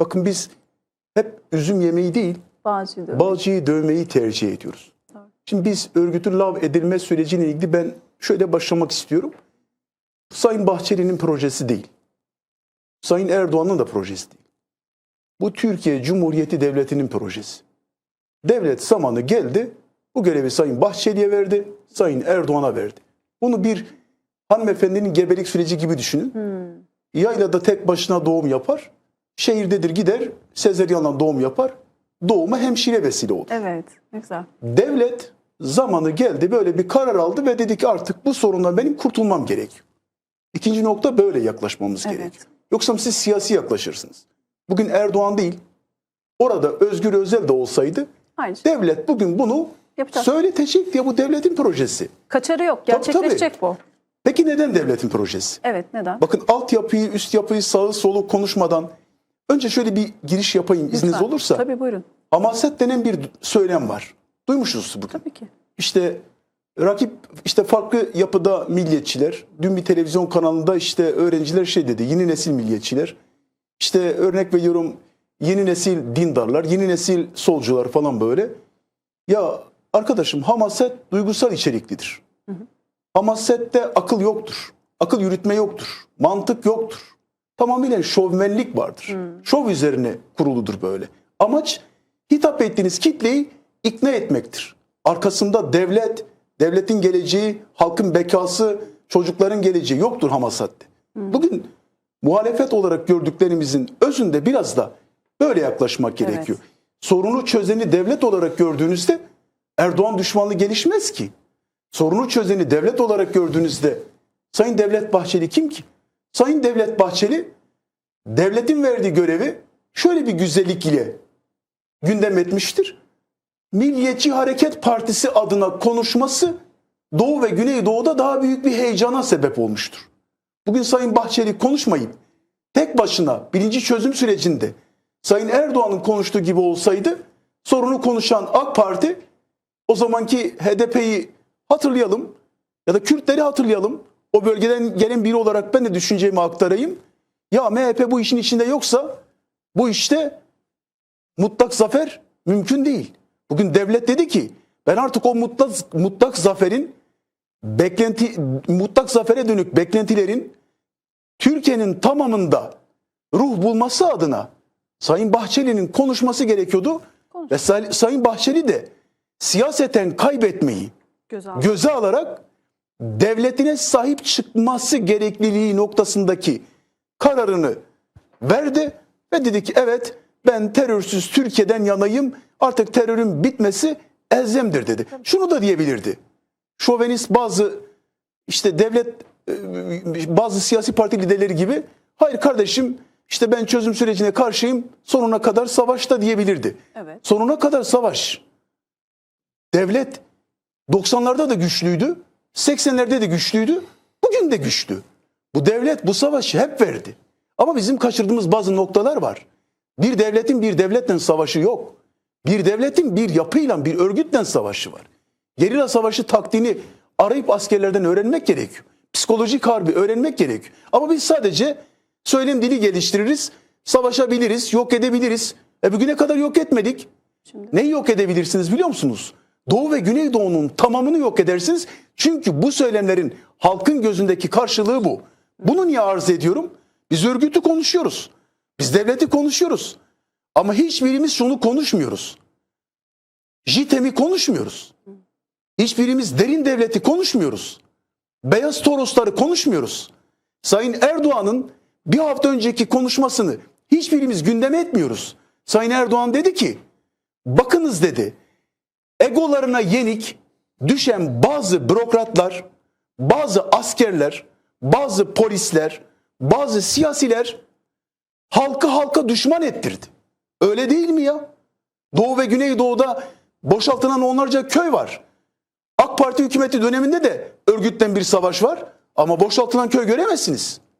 Bakın biz hep üzüm yemeği değil, Bağcı da öyle. balcıyı dövmeyi tercih ediyoruz. Tabii. Şimdi biz örgütün lav edilme süreciyle ilgili ben şöyle başlamak istiyorum. Sayın Bahçeli'nin projesi değil. Sayın Erdoğan'ın da projesi değil. Bu Türkiye Cumhuriyeti Devleti'nin projesi. Devlet zamanı geldi, bu görevi Sayın Bahçeli'ye verdi, Sayın Erdoğan'a verdi. Bunu bir hanımefendinin gebelik süreci gibi düşünün. Hmm. Yaylada tek başına doğum yapar, şehirdedir gider, sezeryanla doğum yapar, doğuma hemşire vesile olur. Evet. Ne güzel. Devlet zamanı geldi böyle bir karar aldı ve dedi ki artık bu sorundan benim kurtulmam gerekiyor. İkinci nokta böyle yaklaşmamız Evet. gerekiyor. Yoksa siz siyasi yaklaşırsınız. Bugün Erdoğan değil, orada Özgür Özel de olsaydı Aynı şey. devlet bugün bunu Yapacak. söyletecek diye bu devletin projesi. Kaçarı yok. Tabii, tabii. Gerçekleşecek bu. Peki neden devletin projesi? Evet. Neden? Bakın altyapıyı, üst yapıyı, sağı solu konuşmadan önce şöyle bir giriş yapayım izniniz Lütfen. olursa. Tabii buyurun. Hamaset denen bir söylem var. Duymuşsunuz bugün. Tabii ki. İşte rakip işte farklı yapıda milliyetçiler. Dün bir televizyon kanalında işte öğrenciler şey dedi. Yeni nesil milliyetçiler. İşte örnek veriyorum yeni nesil dindarlar, yeni nesil solcular falan böyle. Ya arkadaşım hamaset duygusal içeriklidir. Hamasette akıl yoktur. Akıl yürütme yoktur. Mantık yoktur. Tamamıyla şovmenlik vardır. Şov üzerine kuruludur böyle. Amaç hitap ettiğiniz kitleyi ikna etmektir. Arkasında devlet, devletin geleceği, halkın bekası, çocukların geleceği yoktur hamasatte. Bugün muhalefet olarak gördüklerimizin özünde biraz da böyle yaklaşmak Evet. gerekiyor. Sorunu çözeni devlet olarak gördüğünüzde Erdoğan düşmanlığı gelişmez ki. Sorunu çözeni devlet olarak gördüğünüzde Sayın Devlet Bahçeli kim ki? Sayın Devlet Bahçeli devletin verdiği görevi şöyle bir güzellik ile gündem etmiştir. Milliyetçi Hareket Partisi adına konuşması Doğu ve Güneydoğu'da daha büyük bir heyecana sebep olmuştur. Bugün Sayın Bahçeli konuşmayıp tek başına birinci çözüm sürecinde Sayın Erdoğan'ın konuştuğu gibi olsaydı sorunu konuşan AK Parti o zamanki HDP'yi hatırlayalım ya da Kürtleri hatırlayalım. O bölgeden gelen biri olarak ben de düşüncemi aktarayım. Ya MHP bu işin içinde yoksa bu işte mutlak zafer mümkün değil. Bugün devlet dedi ki ben artık o mutlak, mutlak zaferin beklenti mutlak zafere dönük beklentilerin Türkiye'nin tamamında ruh bulması adına Sayın Bahçeli'nin konuşması gerekiyordu. Konuş. Ve Say- Sayın Bahçeli de siyaseten kaybetmeyi Göz aldı. göze alarak devletine sahip çıkması gerekliliği noktasındaki kararını verdi ve dedi ki evet ben terörsüz Türkiye'den yanayım artık terörün bitmesi elzemdir dedi. Şunu da diyebilirdi. Şovenist bazı işte devlet e, bazı siyasi parti liderleri gibi hayır kardeşim işte ben çözüm sürecine karşıyım sonuna kadar savaş da diyebilirdi. Evet. Sonuna kadar savaş. Devlet 90'larda da güçlüydü, 80'lerde de güçlüydü, bugün de güçlü. Bu devlet bu savaşı hep verdi. Ama bizim kaçırdığımız bazı noktalar var. Bir devletin bir devletle savaşı yok. Bir devletin bir yapıyla, bir örgütle savaşı var. Gerilla savaşı taktiğini arayıp askerlerden öğrenmek gerekiyor. Psikolojik harbi öğrenmek gerekiyor. Ama biz sadece söylem dili geliştiririz, savaşabiliriz, yok edebiliriz. E bugüne kadar yok etmedik. Şimdi. Neyi yok edebilirsiniz biliyor musunuz? Doğu ve Güneydoğu'nun tamamını yok edersiniz. Çünkü bu söylemlerin halkın gözündeki karşılığı bu. Bunu niye arz ediyorum? Biz örgütü konuşuyoruz. Biz devleti konuşuyoruz. Ama hiçbirimiz şunu konuşmuyoruz. JITEM'i konuşmuyoruz. Hiçbirimiz derin devleti konuşmuyoruz. Beyaz Torosları konuşmuyoruz. Sayın Erdoğan'ın bir hafta önceki konuşmasını hiçbirimiz gündeme etmiyoruz. Sayın Erdoğan dedi ki, bakınız dedi, egolarına yenik düşen bazı bürokratlar, bazı askerler, bazı polisler, bazı siyasiler halkı halka düşman ettirdi. Öyle değil mi ya? Doğu ve Güneydoğu'da boşaltılan onlarca köy var. AK Parti hükümeti döneminde de örgütten bir savaş var ama boşaltılan köy göremezsiniz.